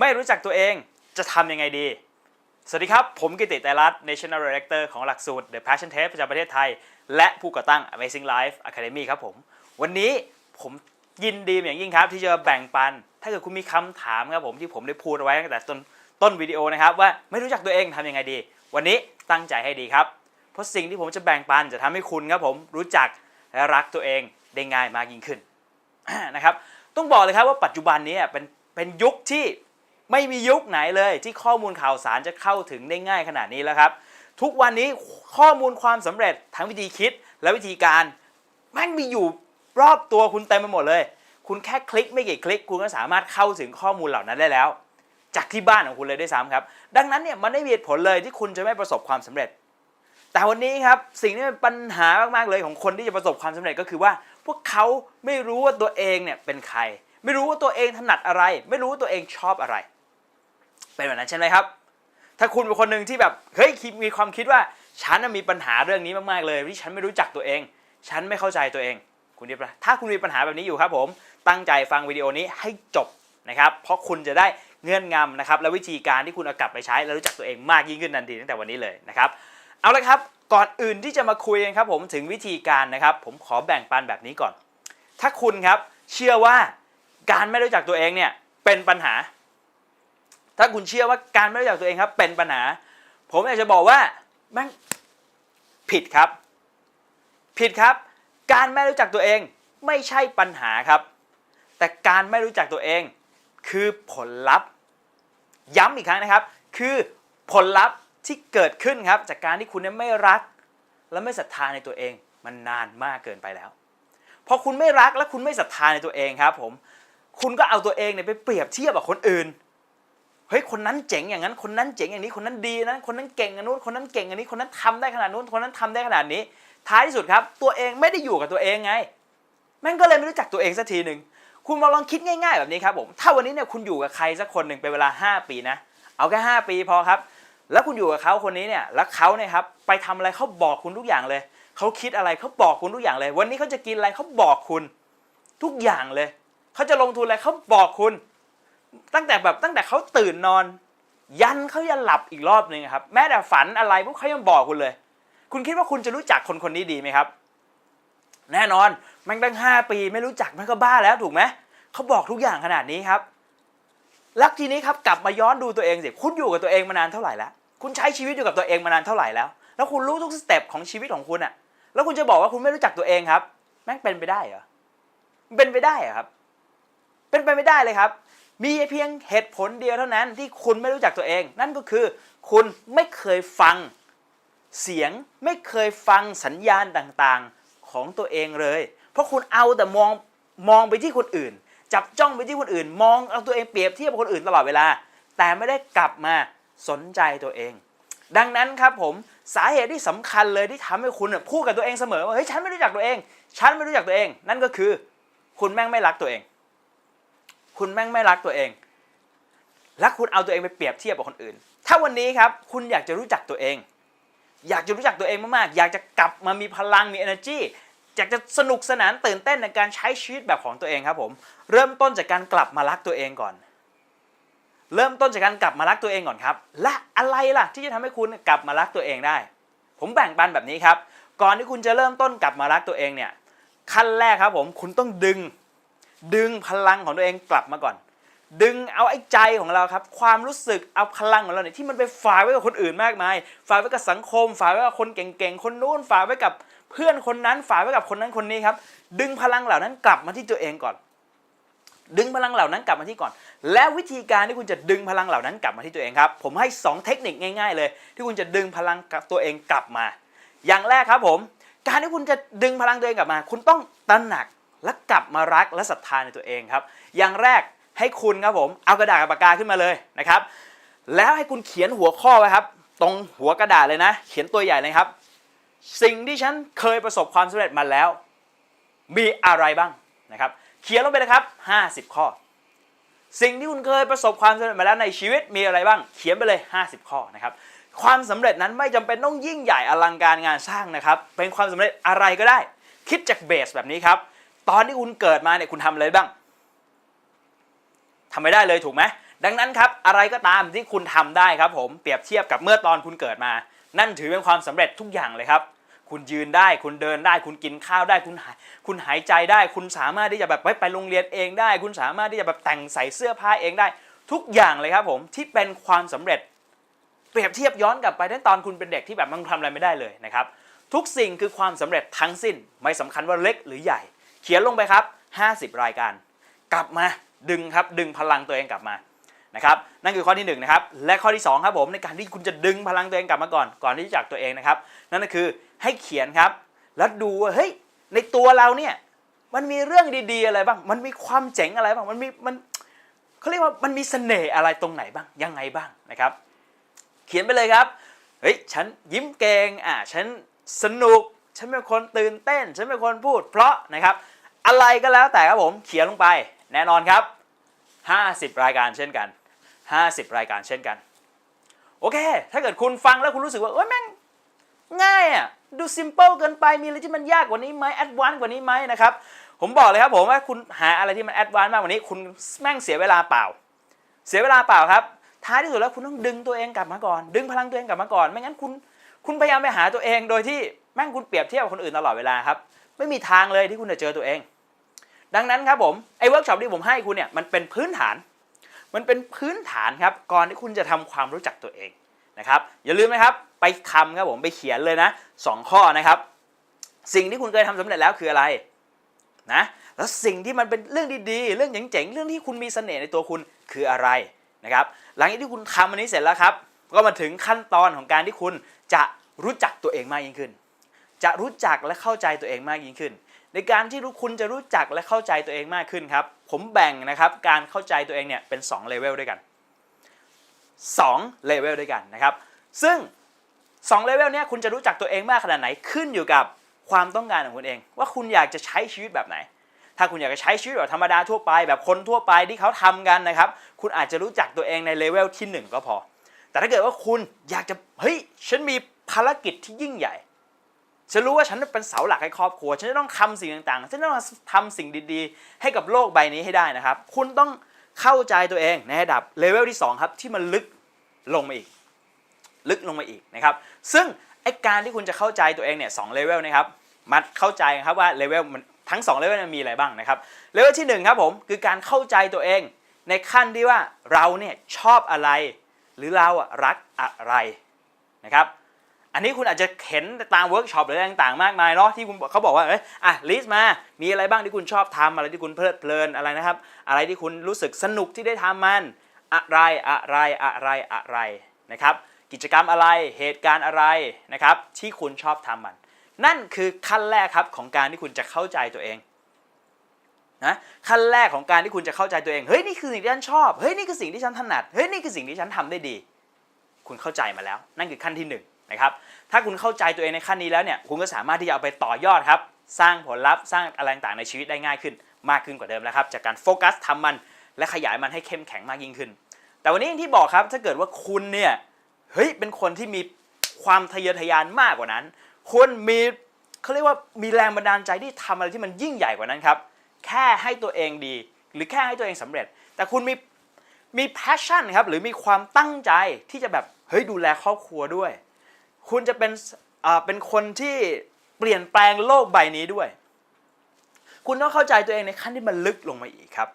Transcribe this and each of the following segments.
ไม่รู้จักตัวเองจะทำยังไงดี สวัสดีครับ ผมกิติไตรรัตน์ National Director ของหลักสูตร The Passion Test ประจำประเทศไทย และผู้ก่อตั้ง Amazing Life Academy ครับผม วันนี้ผมยินดีอย่างยิ่งครับ ที่จะแบ่งปัน ถ้าเกิดคุณมีคำถามครับผมที่ผมได้พูดไว้ตั้งแต่ต้นต้นวิดีโอนะครับ ว่าไม่รู้จักตัวเองทำยังไงดี วันนี้ตั้งใจให้ดีครับ เพราะสิ่งที่ผมจะแบ่งปันจะทำให้คุณครับผมรู้จักและรักตัวเองได้ง่ายมากยิ่งขึ้นนะครับ ต้องบอกเลยครับว่าปัจจุบันนี้เป็นเป็นยุคที่ ไม่มียุคไหนเลยที่ข้อมูลข่าวสารจะเข้าถึงได้ง่ายขนาดนี้แล้วครับ ทุกวันนี้ข้อมูลความสำเร็จทั้งวิธีคิดและวิธีการแม่งมีอยู่รอบตัวคุณเต็มไปหมดเลย คุณแค่คลิกไม่กี่คลิก คุณก็สามารถเข้าถึงข้อมูลเหล่านั้นได้แล้ว จากที่บ้านของคุณเลยด้วยซ้ำครับ ดังนั้นเนี่ยมันไม่มีเหตุผลเลยที่คุณจะไม่ประสบความสำเร็จ แต่วันนี้ครับสิ่งที่เป็นปัญหามากๆเลยของคนที่จะประสบความสำเร็จก็คือว่า พวกเขาไม่รู้ว่าตัวเองเนี่ยเป็นใคร ไม่รู้ว่าตัวเองถนัดอะไร ไม่รู้ว่าตัวเองชอบอะไร เป็นแบบนั้นใช่ไหมครับ ถ้าคุณเป็นคนหนึ่งที่แบบเฮ้ยมีความคิดว่าฉันมีปัญหาเรื่องนี้มากๆเลยที่ฉันไม่รู้จักตัวเอง ฉันไม่เข้าใจตัวเอง คุณดีปะถ้าคุณมีปัญหาแบบนี้อยู่ครับผม ตั้งใจฟังวิดีโอนี้ให้จบนะครับ เพราะคุณจะได้เงื่อนงำนะครับ และวิธีการที่คุณเอากลับไปใช้และรู้จักตัวเองมากยิ่งขึ้นทันทีตั้งแต่วันนี้เลยนะครับ เอาละครับก่อนอื่นที่จะมาคุยกันครับผมถึงวิธีการนะครับ ผมขอแบ่งปันแบบนี้ก่อน ถ้าคุณครับเชื่อว่าการไม่รู้จักตัวเองเนี่ยเป็นปัญหา ถ้าคุณเชื่อว่าการไม่รู้จักตัวเองครับ เป็นปัญหา ผมอยากจะบอกว่าแม่งผิดครับ ผิดครับ การไม่รู้จักตัวเองไม่ใช่ปัญหาครับ แต่การไม่รู้จักตัวเอง คือผลลัพธ์ ย้ำอีกครั้งนะครับ คือผลลัพธ์ที่เกิดขึ้นครับ จากการที่คุณไม่รัก และไม่ศรัทธาในตัวเอง มันนานมากเกินไปแล้วพอคุณไม่รักและคุณไม่ศรัทธาในตัวเองครับ ผม คุณก็เอาตัวเองเนี่ยไปเปรียบเทียบกับคนอื่น เฮ้ยคนนั้นเจ๋งอย่างนั้น คนนั้นเจ๋งอย่างนี้คนนั้นดีนะคนนั้นเก่งอย่างนู้นคนนั้นเก่งอย่างนี้คนนั้นทำได้ขนาดนู้นคนนั้นทำได้ขนาดนี้ ท้ายที่สุดครับ ตัวเองไม่ได้อยู่กับตัวเองไงแม่งก็เลยไม่รู้จักตัวเองสักทีหนึ่งคุณมาลองคิดง่าย ๆ แบบนี้ครับผมถ้าวันนี้เนี่ยคุณอยู่กับใครสักคนหนึ่งเป็นเวลา 5 ปีนะ เอาแค่ 5 ปีพอครับ แล้วคุณอยู่กับเขาคนนี้เนี่ยแล้วเขาเนี่ยครับไปทำอะไรเขาบอกคุณทุกอย่างเลยเขาคิดอะไรเขาบอกคุณทุกอย่างเลย วันนี้เขาจะกินอะไรเขาบอกคุณ ทุกอย่างเลยเขาจะลงทุนอะไรเขาบอกคุณ ตั้งแต่แบบตั้งแต่เขาตื่นนอน ยันเขาจะหลับอีกรอบหนึ่งครับ แม้แต่ฝันอะไรพวกเขายังบอกคุณเลย คุณคิดว่าคุณจะรู้จักคนคนนี้ดีไหมครับ แน่นอนมันตั้งห้าปีไม่รู้จักมันก็บ้าแล้วถูกไหมเขาบอกทุกอย่างขนาดนี้ครับแล้วทีนี้ครับกลับมาย้อนดูตัวเองสิคุณอยู่กับตัวเองมานานเท่าไหร่แล้วคุณใช้ชีวิตอยู่กับตัวเองมานานเท่าไหร่แล้ว แล้วคุณรู้ทุกสเต็ปของชีวิตของคุณอะแล้วคุณจะบอกว่าคุณไม่รู้จักตัวเองครับ แม่งเป็นไปได้เหรอเป็นไปได้เหรอครับ เป็นไปไม่ได้เลยครับ มีเพียงเหตุผลเดียวเท่านั้นที่คุณไม่รู้จักตัวเอง นั่นก็คือ คุณไม่เคยฟังเสียงไม่เคยฟังสัญญาณต่างๆของตัวเองเลย เพราะคุณเอาแต่มองมองไปที่คนอื่น จับจ้องไปที่คนอื่น มองเอาตัวเองเปรียบเทียบกับคนอื่นตลอดเวลา แต่ไม่ได้กลับมาสนใจตัวเอง ดังนั้นครับผมสาเหตุที่สำคัญเลยที่ทำให้คุณพูดกับตัวเองเสมอว่าเฮ้ยฉันไม่รู้จักตัวเอง ฉันไม่รู้จักตัวเอง นั่นก็คือ คุณแม่งไม่รักตัวเอง คุณแม่งไม่รักตัวเอง และคุณเอาตัวเองไปเปรียบเทียบกับคนอื่น ถ้าวันนี้ครับคุณอยากจะรู้จักตัวเอง อยากจะรู้จักตัวเองมากๆ อยากจะกลับมามีพลังมี energy อยากจะสนุกสนานตื่นเต้นในการใช้ชีวิตแบบของตัวเองครับผม เริ่มต้นจากการกลับมารักตัวเองก่อน เริ่มต้นจากการกลับมารักตัวเองก่อนครับ และอะไรล่ะที่จะทำให้คุณกลับมารักตัวเองได้ ผมแบ่งปันแบบนี้ครับ ก่อนที่คุณจะเริ่มต้นกลับมารักตัวเองเนี่ยขั้นแรกครับผมคุณต้องดึง ดึงพลังของตัวเองกลับมาก่อน ดึงเอาไอ้ใจของเราครับ ความรู้สึกเอาพลังของเราเนี่ยที่มันไปฝากไว้กับคนอื่นมากมาย ฝากไว้กับสังคม ฝากไว้กับคนเก่งๆ คนนู้นฝากไว้กับเพื่อนคนนั้น ฝากไว้กับคนนั้นคนนี้ครับ ดึงพลังเหล่านั้นกลับมาที่ตัวเองก่อน ดึงพลังเหล่านั้นกลับมาที่ก่อน และวิธีการที่คุณจะดึงพลังเหล่านั้นกลับมาที่ตัวเองครับ ผมให้ 2 เทคนิคง่าย ๆ เลย ที่คุณจะดึงพลังกับตัวเองกลับมา อย่างแรกครับผม การที่คุณจะดึงพลังตัวเองกลับมา คุณต้องตระหนัก และกลับมารักและศรัทธาในตัวเองครับ อย่างแรกให้คุณครับผมเอากระดาษกับปากกาขึ้นมาเลยนะครับ แล้วให้คุณเขียนหัวข้อไว้ครับ ตรงหัวกระดาษเลยนะ เขียนตัวใหญ่เลยครับ สิ่งที่ฉันเคยประสบความสำเร็จมาแล้ว มีอะไรบ้างนะครับ เขียนลงไปเลยครับ 50 ข้อ สิ่งที่คุณเคยประสบความสำเร็จมาแล้วในชีวิตมีอะไรบ้าง เขียนไปเลย 50 ข้อนะครับความสำเร็จนั้นไม่จำเป็นต้องยิ่งใหญ่อลังการงานสร้างนะครับ เป็นความสำเร็จอะไรก็ได้ คิดจากเบสแบบนี้ครับ ตอนที่คุณเกิดมาเนี่ยคุณทำอะไรบ้างทำไม่ได้เลยถูกไหมดังนั้นครับอะไรก็ตามที่คุณทำได้ครับ ผมเปรียบเทียบกับเมื่อตอนคุณเกิดมา นั่นถือเป็นความสำเร็จทุกอย่างเลยครับ คุณยืนได้ คุณเดินได้ คุณกินข้าวได้ คุณหายคุณหายใจได้ คุณสามารถที่จะแบบไปไปโรงเรียนเองได้ คุณสามารถที่จะแบบแต่งใส่เสื้อผ้าเองได้ ทุกอย่างเลยครับ ผมที่เป็นความสำเร็จ เปรียบเทียบย้อนกลับไปตั้งตอนคุณเป็นเด็กที่แบบมันทำอะไรไม่ได้เลยนะครับ ทุกสิ่งคือความสำเร็จทั้งสิ้น ไม่สำคัญว่าเล็กหรือใหญ่ ขียนลงไปครับ 50 รายการ กลับมาดึงครับดึงพลังตัวเองกลับมานะครับนั่นคือข้อที่หนึ่งนะครับและข้อที่สองครับผมในการที่คุณจะดึงพลังตัวเองกลับมาก่อนก่อนที่จะจากตัวเองนะครับ นั่นก็คือให้เขียนครับ แล้วดูว่าเฮ้ยในตัวเราเนี่ยมันมีเรื่องดีๆอะไรบ้าง มันมีความเจ๋งอะไรบ้างมันมีมันเขาเรียกว่ามันมีเสน่ห์อะไรตรงไหนบ้างยังไงบ้างนะครับ เขียนไปเลยครับเฮ้ยฉันยิ้มเก่งอะฉันสนุก ฉันเป็นคนตื่นเต้น ฉันเป็นคนพูด เพราะนะครับ อะไรก็แล้วแต่ครับผมเขียนลงไปแน่นอนครับ 50 รายการเช่นกัน 50 รายการเช่นกัน โอเค ถ้าเกิดคุณฟังแล้วคุณรู้สึกว่าเอ้ยแม่งง่ายอะดูซิมเ l ิลเกินไปมีอะไรที่มันยากกว่านี้ไหมแอดวานซ์กว่านี้ไหมนะครับผมบอกเลยครับผมว่าคุณหาอะไรที่มันแอดวานซ์มากกว่านี้ คุณแม่งเสียเวลาเปล่า เสียเวลาเปล่าครับ ท้ายที่สุดแล้วคุณต้องดึงตัวเองกลับมาก่อน ดึงพลังตัวเองกลับมาก่อน ไม่งั้นคุณคุณพยายามไปหาตัวเองโดยที่แม่งคุณเปรียบเทียบกับคนอื่นตลอดเวลาครับ ไม่มีทางเลยที่คุณจะเจอตัวเอง ดังนั้นครับผมไอ้เวิร์กช็อปที่ผมให้คุณเนี่ยมันเป็นพื้นฐาน มันเป็นพื้นฐานครับก่อนที่คุณจะทำความรู้จักตัวเองนะครับอย่าลืมนะครับไปคำครับผมไปเขียนเลยนะสองข้อนะครับ สิ่งที่คุณเคยทำสำเร็จแล้วคืออะไรนะแล้วสิ่งที่มันเป็นเรื่องดีๆ เรื่องเจ๋งๆเรื่องที่คุณมีเสน่ห์ในตัวคุณคืออะไรนะครับหลังจากที่คุณทำอันนี้เสร็จแล้วครับ ก็มาถึงขั้นตอนของการที่คุณจะรู้จักตัวเองมากยิ่งขึ้น จะรู้จักและเข้าใจตัวเองมากยิ่งขึ้น ในการที่คุณจะรู้จักและเข้าใจตัวเองมากขึ้นครับ ผมแบ่งนะครับการเข้าใจตัวเองเนี่ยเป็น2เลเวลด้วยกัน2เลเวลด้วยกันนะครับ ซึ่ง2เลเวลเนี้ยคุณจะรู้จักตัวเองมากขนาดไหนขึ้นอยู่กับความต้องการของคุณเอง ว่าคุณอยากจะใช้ชีวิตแบบไหน ถ้าคุณอยากจะใช้ชีวิตแบบธรรมดาทั่วไป แบบคนทั่วไปที่เขาทำกันนะครับ คุณอาจจะรู้จักตัวเองในเลเวลที่ 1 ก็พอ แต่ถ้าเกิดว่าคุณอยากจะเฮ้ยฉันมีภารกิจที่ยิ่งใหญ่ ฉันรู้ว่าฉันเป็นเสาหลักให้ครอบครัว ฉันจะต้องทำสิ่งต่างๆ ฉันต้องทำสิ่งดีๆ ให้กับโลกใบนี้ให้ได้นะครับ คุณต้องเข้าใจตัวเองในระดับเลเวลที่ 2 ครับ ที่มันลึกลงมาอีก ลึกลงมาอีกนะครับ ซึ่งไอการที่คุณจะเข้าใจตัวเองเนี่ยสองเลเวลนะครับมาเข้าใจครับว่าเลเวลมันทั้ง2เลเวลมันมีอะไรบ้างนะครับเลเวลที่ 1 ครับผมคือการเข้าใจตัวเอง ในขั้นที่ว่าเราเนี่ยชอบอะไร หรือเราอะรักอะไรนะครับ อันนี้คุณอาจจะเห็นตามเวิร์กช็อปหรืออะไรต่างๆ มากมายเนาะที่คุณเขาบอกว่าเอ้ยอะลิสต์มามีอะไรบ้างที่คุณชอบทำอะไรที่คุณเพลิดเพลินอะไรนะครับ อะไรที่คุณรู้สึกสนุกที่ได้ทำมัน อะไรอะไรอะไรอะไรนะครับกิจกรรมอะไรเหตุการณ์อะไรนะครับที่คุณชอบทำมัน นั่นคือขั้นแรกครับของการที่คุณจะเข้าใจตัวเองนะขั้นแรกของการที่คุณจะเข้าใจตัวเองเฮ้ยนี่คือสิ่งที่ฉันชอบเฮ้ยนี่คือสิ่งที่ฉันถนัดเฮ้ยนี่คือสิ่งที่ฉันทำได้ดี คุณเข้าใจมาแล้ว นั่นคือขั้นที่ห นะครับถ้าคุณเข้าใจตัวเองในขั้นนี้แล้วเนี่ยคุณก็สามารถที่จะเอาไปต่อยอดครับสร้างผลลัพธ์สร้างอะไรต่างในชีวิตได้ง่ายขึ้น มากขึ้นกว่าเดิมแล้วครับจากการโฟกัสทำมันและขยายมันให้เข้มแข็งมากยิ่งขึ้น แต่วันนี้อย่างที่บอกครับถ้าเกิดว่าคุณเนี่ยเฮ้ยเป็นคนที่มีความทะเยอทะยานมากกว่านั้นคุณมีเขาเรียกว่ามีแรงบันดาลใจที่ทำอะไรที่มันยิ่งใหญ่กว่านั้นครับ แค่ให้ตัวเองดี หรือแค่ให้ตัวเองสำเร็จ แต่คุณมีมี passion ครับหรือมีความตั้งใจที่จะแบบเฮ้ยดูแลครอบครัวด้วย คุณจะเป็นอ่าเป็นคนที่เปลี่ยนแปลงโลกใบนี้ด้วย คุณต้องเข้าใจตัวเองในขั้นที่มันลึกลงมาอีกครับ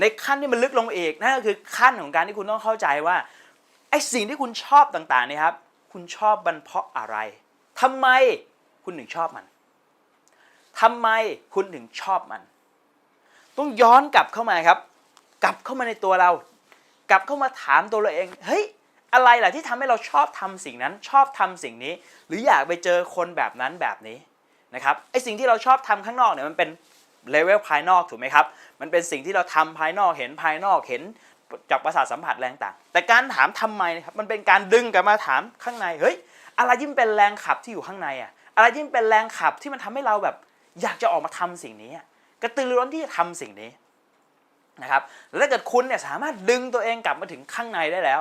ในขั้นที่มันลึกลงอีกนั่นก็คือขั้นของการที่คุณต้องเข้าใจว่าไอ้สิ่งที่คุณชอบต่างๆนี่ครับ คุณชอบมันเพราะอะไรทำไมคุณถึงชอบมันทำไมคุณถึงชอบมัน ต้องย้อนกลับเข้ามาครับ กลับเข้ามาในตัวเรา กลับเข้ามาถามตัวเราเอง เฮ้ย อะไรล่ะที่ทำให้เราชอบทำสิ่งนั้นชอบทำสิ่งนี้ หรืออยากไปเจอคนแบบนั้นแบบนี้นะครับไอสิ่งที่เราชอบทำข้างนอกเนี่ยมันเป็นเลเวลภายนอกถูกไหมครับมันเป็นสิ่งที่เราทำภายนอกเห็นภายนอกเห็นจากประสาทสัมผัสแรงต่าง แต่การถามทำไมนะครับมันเป็นการดึงกลับมาถามข้างในเฮ้ยอะไรที่มันเป็นแรงขับที่อยู่ข้างในอะอะไรที่มันเป็นแรงขับที่มันทำให้เราแบบอยากจะออกมาทำสิ่งนี้กระตือรือร้นที่จะทำสิ่งนี้นะครับแล้วถ้าเกิดคุณเนี่ยสามารถดึงตัวเองกลับมาถึงข้างในได้แล้ว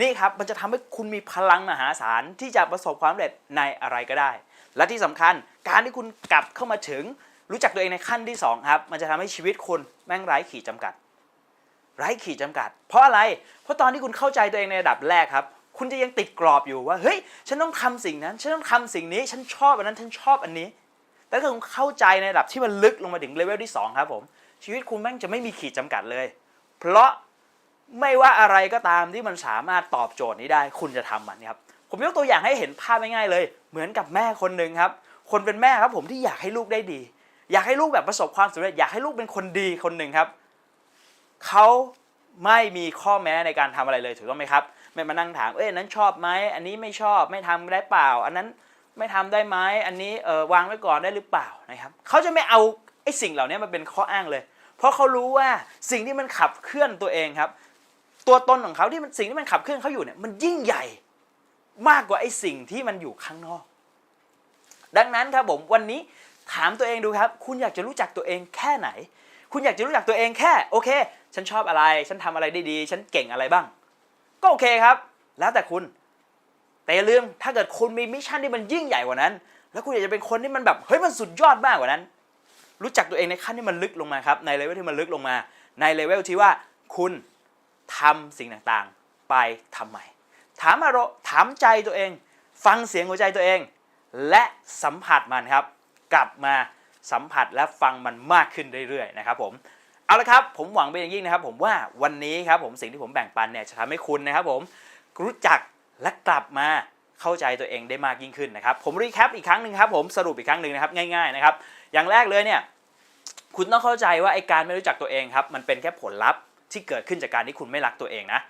นี่ครับมันจะทำให้คุณมีพลังมหาศาลที่จะประสบความสำเร็จในอะไรก็ได้ และที่สำคัญการที่คุณกลับเข้ามาถึง รู้จักตัวเองในขั้นที่สองครับมันจะทำให้ชีวิตคุณแม่งไร้ขีดจำกัด ไร้ขีดจำกัด เพราะอะไร เพราะตอนที่คุณเข้าใจตัวเองในระดับแรกครับ คุณจะยังติดกรอบอยู่ว่าเฮ้ยฉันต้องทำสิ่งนั้น ฉันต้องทำสิ่งนี้ ฉันชอบอันนั้นฉันชอบอันนี้ แต่ถ้าคุณเข้าใจในระดับที่มันลึกลงมาถึงเลเวลที่2ครับผมชีวิตคุณแม่งจะไม่มีขีดจำกัดเลย เพราะ ไม่ว่าอะไรก็ตามที่มันสามารถตอบโจทย์นี้ได้ คุณจะทำมันครับ ผมยกตัวอย่างให้เห็นภาพง่ายๆเลย เหมือนกับแม่คนหนึ่งครับ คนเป็นแม่ครับผมที่อยากให้ลูกได้ดี อยากให้ลูกแบบประสบความสำเร็จ อยากให้ลูกเป็นคนดีคนหนึ่งครับเขาไม่มีข้อแม้ในการทำอะไรเลยถูกต้องไหมครับ ไม่มานั่งถาม เอ้ยอันนั้นชอบไหมอันนี้ไม่ชอบ ไม่ทำได้เปล่า อันนั้นไม่ทำได้ไหมอันนี้เออวางไว้ก่อนได้หรือเปล่านะครับเขาจะไม่เอาไอ้สิ่งเหล่านี้มาเป็นข้ออ้างเลย เพราะเขารู้ว่าสิ่งที่มันขับเคลื่อนตัวเองครับ ตัวตนของเขาที่มันสิ่งที่มันขับเคลื่อนเขาอยู่เนี่ยมันยิ่งใหญ่มากกว่าไอ้สิ่งที่มันอยู่ข้างนอก ดังนั้นครับผมวันนี้ถามตัวเองดูครับ คุณอยากจะรู้จักตัวเองแค่ไหน คุณอยากจะรู้จักตัวเองแค่โอเค ฉันชอบอะไร ฉันทำอะไรได้ดี ฉันเก่งอะไรบ้าง ก็โอเคครับ แล้วแต่คุณ แต่อย่าลืมถ้าเกิดคุณมีมิชชั่นที่มันยิ่งใหญ่กว่านั้น แล้วคุณอยากจะเป็นคนที่มันแบบเฮ้ยมันสุดยอดมากกว่านั้น รู้จักตัวเองในขั้นที่มันลึกลงมาครับในเลเวลที่มันลึกลงมา ในเลเวลที่ว่าคุณ ทำสิ่งต่างๆ ไปทำไมถามอารมณ์ถามใจตัวเอง ฟังเสียงหัวใจตัวเอง และสัมผัสมันครับ กลับมาสัมผัสและฟังมันมากขึ้นเรื่อยๆนะครับผมเอาละครับผมหวังเป็นอย่างยิ่งนะครับผมว่าวันนี้ครับผมสิ่งที่ผมแบ่งปันเนี่ยจะทำให้คุณนะครับผมรู้จักและกลับมาเข้าใจตัวเองได้มากยิ่งขึ้นนะครับผมรีแคปอีกครั้งหนึ่งครับผมสรุปอีกครั้งหนึ่งนะครับง่ายๆนะครับอย่างแรกเลยเนี่ยคุณต้องเข้าใจว่าไอการไม่รู้จักตัวเองครับมันเป็นแค่ผลลัพธ์ ที่เกิดขึ้นจากการที่คุณไม่รักตัวเองนะ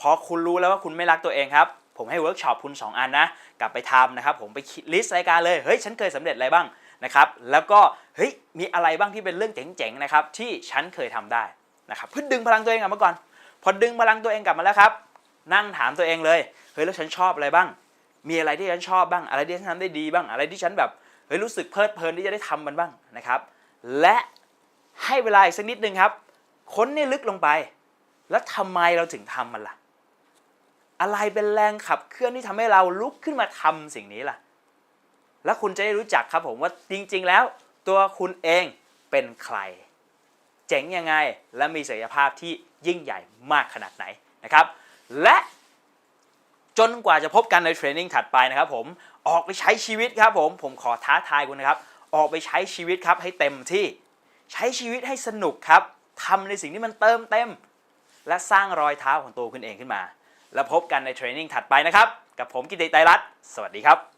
พอคุณรู้แล้วว่าคุณไม่รักตัวเองครับ ผมให้เวิร์กช็อปคุณ 2 อันนะ กลับไปทำนะครับ ผมไปลิสต์รายการเลย เฮ้ย ฉันเคยสำเร็จอะไรบ้างนะครับ แล้วก็ เฮ้ย มีอะไรบ้างที่เป็นเรื่องเจ๋งๆนะครับ ที่ฉันเคยทำได้นะครับเพื่อดึงพลังตัวเองกลับมาก่อน พอดึงพลังตัวเองกลับมาแล้วครับ นั่งถามตัวเองเลย เฮ้ย แล้วฉันชอบอะไรบ้าง มีอะไรที่ฉันชอบบ้าง อะไรที่ฉันทำได้ดีบ้าง อะไรที่ฉันแบบ เฮ้ย รู้สึกเพลิดเพลินที่จะได้ทำมันบ้างนะครับ และให้เวลาอีกสักนิดนึงครับ ค้นให้ลึกลงไป แล้วทำไมเราถึงทำมันล่ะ อะไรเป็นแรงขับเคลื่อนที่ทำให้เราลุกขึ้นมาทำสิ่งนี้ล่ะ แล้วคุณจะได้รู้จักครับผมว่าจริง ๆ แล้ว ตัวคุณเองเป็นใคร เจ๋งยังไงและมีศักยภาพที่ยิ่งใหญ่มากขนาดไหนนะครับ และจนกว่าจะพบกันในเทรนนิ่งถัดไปนะครับผมออกไปใช้ชีวิตครับผม ผมขอท้าทายคุณนะครับ ออกไปใช้ชีวิตครับให้เต็มที่ ใช้ชีวิตให้สนุกครับ ทำในสิ่งที่มันเติมเต็ม และสร้างรอยเท้าของตัวคุณเองขึ้นมา แล้วพบกันในเทรนนิ่งถัดไปนะครับ กับผมกิติไตรรัตน์สวัสดีครับ